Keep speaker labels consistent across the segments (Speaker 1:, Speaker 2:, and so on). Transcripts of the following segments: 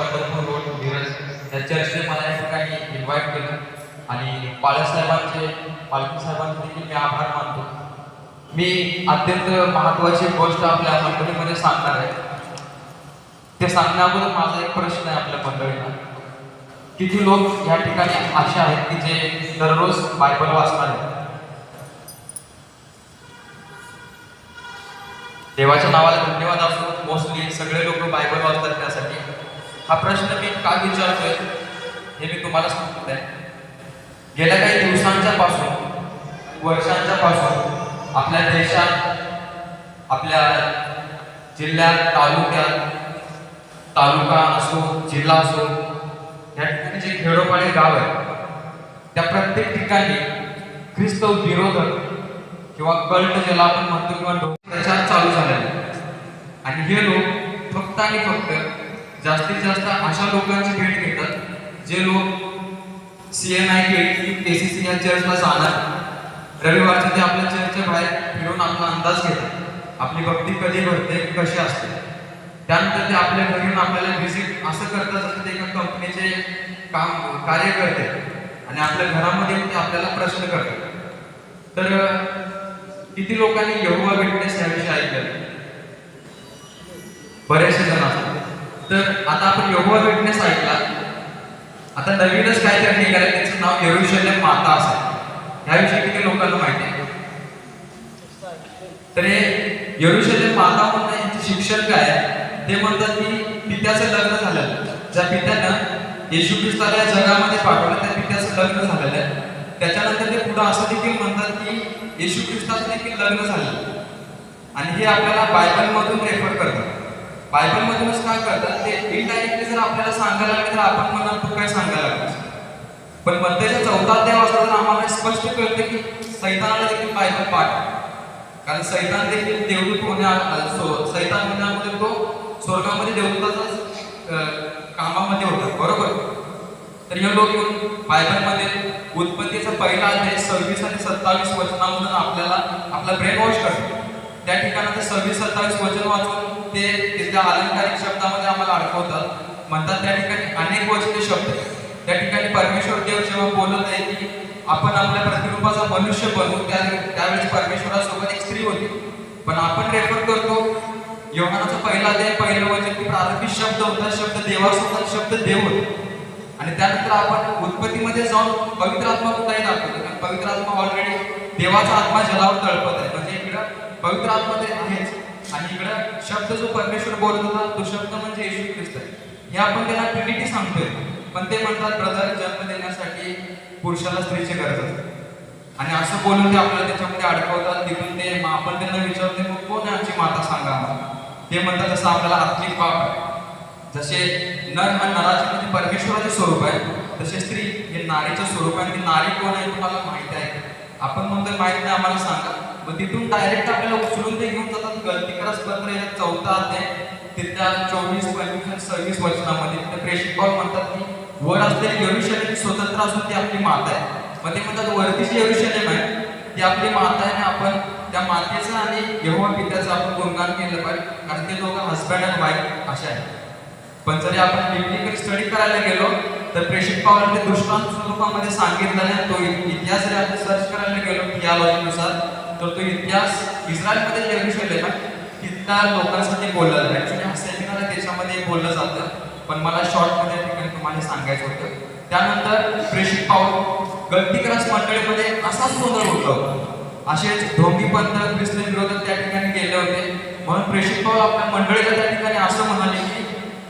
Speaker 1: Pandharpur road Miraj या चर्चने मला या ठिकाणी इन्व्हाइट केलं. आणि बाळासाहेबांचे पालखी साहेबांचे देखील मी आभार मानतो. मी अत्यंत महत्त्वाची गोष्ट आपल्या मंडळीमध्ये सांगणार आहे. ते सांगण्याबद्दल माझा एक प्रश्न आहे आपल्या मंडळीला किती लोक या ठिकाणी असे आहेत की जे दररोज बायबल वाचणार आहेत? देवाच्या नावाला धन्यवाद असतो. मोस्टली सगळे लोक बायबल वाचतात त्यासाठी. हा प्रश्न मी का विचारतोय हे मी तुम्हाला सांगत आहे गेल्या काही दिवसांच्या पासून वर्षांच्या पासून आपल्या देशात आपल्या जिल्ह्यात तालुक्यात तालुका असो जिल्हा असो या ठिकाणी जे खेडोपाडी गाव आहे त्या प्रत्येक ठिकाणी ख्रिस्तव विरोधक किंवा कल्ट ज्याला आपण म्हणतो किंवा डो- प्रचार चालू झालेला आणि हे लोक फक्त आणि फक्त जास्तीत जास्त अशा लोकांची भेट घेतात जे लोक C N I K C C या चर्चला जाणार. रविवारच्या ते आपल्या चर्चच्या बाहेर फिरून आपला अंदाज घेतात. आपली भक्ती कधी भरते कशी असते. त्यानंतर ते आपल्या घरी येऊन आपल्याला व्हिजिट असं करतात असं ते एका कंपनीचे काम कार्य करते. आणि आपल्या घरामध्ये ते आपल्याला प्रश्न करतात. तर किती लोकांनी यहोवा विटनेस याविषयी ऐकलं? बरेचसे जण असतात. तर आता आपण यहोवा विटनेस ऐकला. आता नवीनच काय तरी निघालं त्याचं नाव यरुशलेम माता असं. याविषयी किती लोकांना माहिती आहे? तर हे यरुशलेम माता म्हणून यांचे शिक्षण काय आहे ते म्हणतात की पित्याचं लग्न झालं. ज्या पित्यानं येशू ख्रिस्ताला या जगामध्ये पाठवलं त्या पित्याचं लग्न झालेलं आहे. त्याच्यानंतर ते पुढं असं देखील म्हणतात की येशू ख्रिस्ताचं देखील लग्न झालं. आणि हे आपल्याला बायबलमधून रेफर करतात. बायबल मधूनच काय करतात ते इनडायरेक्टली जर आपल्याला सांगायला लागले तर आपण म्हणाल तो काय सांगायला लागतो. पण मध्याच्या चौथा अध्याय वाजता तर आम्हाला स्पष्ट कळतं की सैतानाला देखील बायबल पाठ कारण सैतान देखील देवदूत होण्या सैतान होण्यामध्ये तो स्वर्गामध्ये देवदूताचा कामामध्ये होता. बरोबर? तर हे लोक येऊन बायबलमध्ये उत्पत्तीचा पहिला अध्याय सव्वीस आणि सत्तावीस वचनामधून आपल्याला आपला ब्रेन वॉश करतो त्या ठिकाणी ते सव्वीस सत्तावीस वचन वाचून ते तिथल्या अलंकारिक शब्दामध्ये आम्हाला अडकवतात म्हणतात त्या ठिकाणी अनेक वचने शब्द त्या ठिकाणी परमेश्वर देव जेव्हा बोलत आहे की आपण आपल्या प्रतिरूपाचा मनुष्य बनवू त्या त्यावेळेस परमेश्वरासोबत एक स्त्री होती. पण आपण रेफर करतो योगानाचा पहिला अध्याय पहिलं वचन की प्रारंभिक शब्द होता शब्द देवासोबत शब्द देव होता. आणि त्यानंतर आपण उत्पत्तीमध्ये जाऊन पवित्र आत्मा कुठलाही दाखवतो कारण पवित्र आत्मा ऑलरेडी देवाचा आत्मा जलावर तळपत आहे. म्हणजे इकडं पवित्र आत्मा ते आहेच. आणि इकडं शब्द जो परमेश्वर बोलत होता तो शब्द म्हणजे येशू ख्रिस्त हे आपण त्याला ट्रिनिटी सांगतोय. पण ते म्हणतात ब्रदर जन्म देण्यासाठी पुरुषाला स्त्रीची गरज असते आणि असं बोलून ते आपल्याला त्याच्यामध्ये अडकवतात तिथून ते आपण त्यांना विचारते मग कोण आमची माता सांगा ते म्हणतात जसं आपल्याला आत्मिक पाप आहे. जसे नर हा नराचे म्हणजे परमेश्वराचे स्वरूप आहे तसे स्त्री हे नारीचं स्वरूप आहे. ती नारी कोण आहे तुम्हाला माहिती आहे आपण म्हणतो माहीत नाही आम्हाला सांगा. मग तिथून डायरेक्ट आपल्याला उचलून ते घेऊन जातात पत्र या चौथा अध्याय तिथल्या चोवीस पंचवीस सव्वीस वचनामध्ये तिथे प्रेषित पाऊल म्हणतात की वर असलेली यरुशलेम स्वतंत्र असून ती आपली माता आहे. मग ते म्हणतात वरती जी यरुशलेम आहे ती आपली माता आहे आणि आपण त्या मातेचं आणि यहोवा पित्याचं आपण गुणगान केलं पाहिजे. कारण ते दोघं हसबँड अँड वाईफ असे आहेत. पण जरी आपण बिब्लिकल स्टडी करायला गेलो तर प्रेषित पावलांनी दृष्टांत स्वरूपामध्ये सांगितलं आहे तो इतिहास जरी आपण सर्च करायला गेलो थियालॉजीनुसार तर तो इतिहास इस्रायलमध्ये जे यरुशलेम आहे तिथल्या लोकांसाठी बोललं आहे ऍक्च्युली हा सेमिनार त्याच्यामध्ये बोललं जातं. पण मला शॉर्टमध्ये ठिकाणी तुम्हाला सांगायचं होतं. त्यानंतर प्रेषित पाऊल गलतीकरास मंडळीमध्ये असाच गोंधळ होतो. असेच ढोंगी पंत ख्रिस्ती विरोधात त्या ठिकाणी गेले होते. म्हणून प्रेषित पाऊल आपल्या मंडळीला त्या ठिकाणी असं म्हणाले की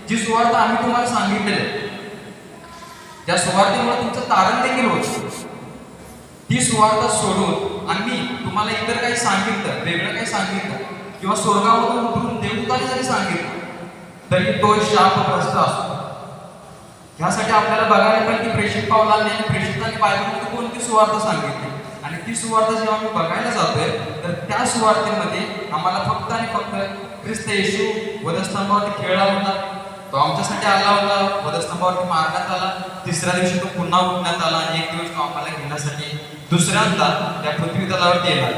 Speaker 1: जी सुवार्थ आम्ही तुम्हाला सांगितलेली त्या सुवार्थेमुळे तुमचं तारण देखील होत. ती सुवार्थ सोडून आम्ही तुम्हाला इतर काही सांगितलं वेगळं काही सांगितलं किंवा स्वर्गावरून उठून देवताने जरी सांगितलं तरी तो शापग्रस्त असतो. ह्यासाठी आपल्याला बघायला पाहिजे की प्रेषित पावलांनी आणि प्रेषितांनी बायबलमध्ये कोणती सुवार्थ सांगितली? आणि ती सुवार्थ जेव्हा आम्ही बघायला जातोय तर त्या सुवार्थेमध्ये आम्हाला फक्त आणि फक्त ख्रिस्त येशू वधस्तंभावरती खेळला होता. तो आमच्यासाठी आला होता वधस्तंभावरती मारण्यात आला. तिसऱ्या दिवशी तो पुन्हा उठण्यात आला आणि एक दिवस तो आम्हाला घेण्यासाठी दुसऱ्यांदा त्या पृथ्वी तलावरती येणार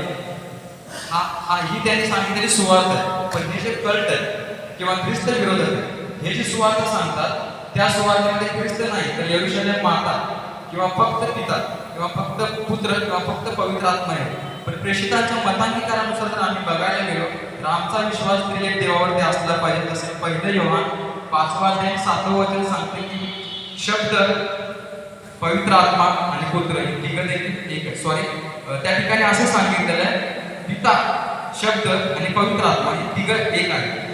Speaker 1: हा हा ही त्यांनी सांगितलेली सुवार्थ आहे. पण हे जे कल्ट आहे किंवा ख्रिस्त विरोधक आहे, हे जी सुवार्थ सांगतात त्या सुवार्थेमध्ये ख्रिस्त नाही तर यरुशलेम माता किंवा फक्त पिता किंवा फक्त पुत्र किंवा फक्त पवित्र आत्मा आहे. पण प्रेषितांच्या मतांगीकारानुसार जर आम्ही बघायला गेलो तर आमचा विश्वास त्रिएक देवावरती असला पाहिजे तसे पहिलं योहान पाचवा अध्याय सातवं वचन सांगते की शब्द पवित्र आत्मा आणि पुत्र हे तिघं देखील एक सॉरी त्या ठिकाणी असं सांगितलेलं आहे पिता शब्द आणि पवित्र आत्मा हे तिघं एक आहे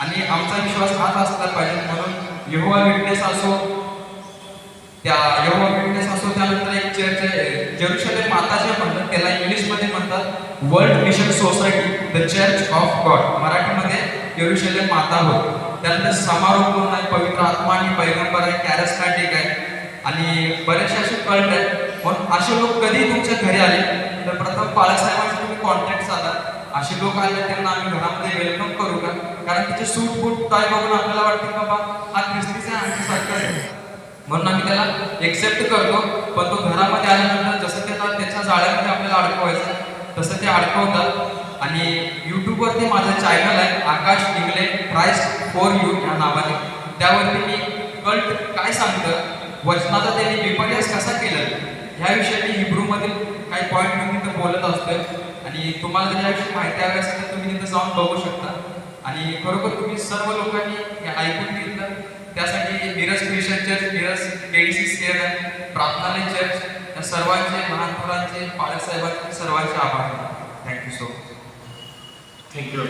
Speaker 1: आणि आमचा विश्वास हाच असला पाहिजे म्हणून यहोवा विटनेस असो त्या यहोवा विटनेस असो त्यानंतर एक चर्च आहे जेरुशलेम म्हणतात त्याला इंग्लिशमध्ये म्हणतात world mission society the church of God मराठीमध्ये येरुशलेम माता हो त्यानंतर समारोह म्हणून आहे पवित्र आत्मा आणि पैगंबर आहे कॅरेस्मॅटिक आहे. आणि बरेचसे असे कळत आहेत. पण असे लोक कधी तुमच्या घरी आले तर प्रथम बाळासाहेबांशी तुम्ही कॉन्टॅक्ट साधा. असे लोक आले त्यांना आम्ही घरामध्ये वेलकम करू का? कारण त्याचे सूट बूट काय बघून आपल्याला वाटते बाबा हा ख्रिस्तीचा आमच्यासारखा आहे. म्हणून आम्ही त्याला एक्सेप्ट करतो. पण तो घरामध्ये आल्यानंतर जसं त्याला त्याच्या जाळ्यामध्ये आपल्याला अडकवायचं तसं ते अडकवतात. आणि यूट्यूबवरती माझं चॅनल आहे Akash Ingle price for you या नावाने. त्यावरती मी कल्ट काय सांगतं? वचनाचा त्यांनी विपर्यास कसा केला ह्या विषयी हिब्रूमध्ये काही पॉईंट मी तिथं बोलत असतोय. आणि तुम्हाला जर याविषयी माहिती हवी असेल तर तुम्ही तिथं जाऊन बघू शकता. आणि खरोखर तुम्ही सर्व लोकांनी हे ऐकून घेतलं. त्यासाठी Miraj Christian church Miraj K D C square आहे. प्रार्थनालय चर्च या सर्वांचे लहान मुलांचे पालक सर्वांचे आभार. Thank you so much
Speaker 2: thank you.